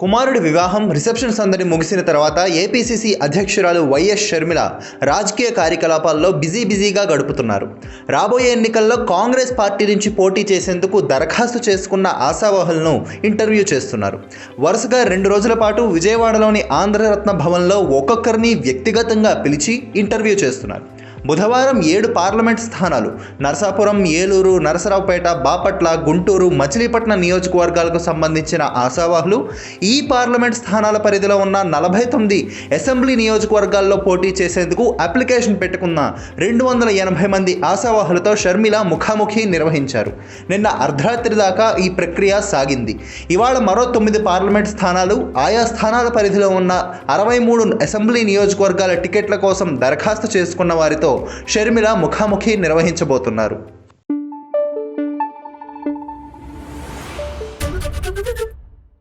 కుమారుడి వివాహం రిసెప్షన్ సందడి ముగిసిన తర్వాత ఏపీసీసీ అధ్యక్షురాలు వైఎస్ షర్మిల రాజకీయ కార్యకలాపాల్లో బిజీ బిజీగా గడుపుతున్నారు. రాబోయే ఎన్నికల్లో కాంగ్రెస్ పార్టీ నుంచి పోటీ చేసేందుకు దరఖాస్తు చేసుకున్న ఆశావహులను ఇంటర్వ్యూ చేస్తున్నారు. వరుసగా రెండు రోజుల పాటు విజయవాడలోని ఆంధ్రరత్న భవన్లో ఒక్కొక్కరిని వ్యక్తిగతంగా పిలిచి ఇంటర్వ్యూ చేస్తున్నారు. బుధవారం ఏడు పార్లమెంట్ స్థానాలు. నరసాపురం ఏలూరు నరసరావుపేట బాపట్ల గుంటూరు మచిలీపట్నం నియోజకవర్గాలకు సంబంధించిన ఆశావాహులు ఈ పార్లమెంట్ స్థానాల పరిధిలో ఉన్న నలభై తొమ్మిది అసెంబ్లీ నియోజకవర్గాల్లో పోటీ చేసేందుకు అప్లికేషన్ పెట్టుకున్న రెండు వందల ఎనభై మంది ఆశావాహులతో షర్మిల ముఖాముఖి నిర్వహించారు. నిన్న అర్ధరాత్రి దాకా ఈ ప్రక్రియ సాగింది. ఇవాళ మరో తొమ్మిది పార్లమెంట్ స్థానాలు ఆయా స్థానాల పరిధిలో ఉన్న అరవై మూడు అసెంబ్లీ నియోజకవర్గాల టికెట్ల కోసం దరఖాస్తు చేసుకున్న వారితో షర్మిల ముఖాముఖి నిర్వహించబోతున్నారు.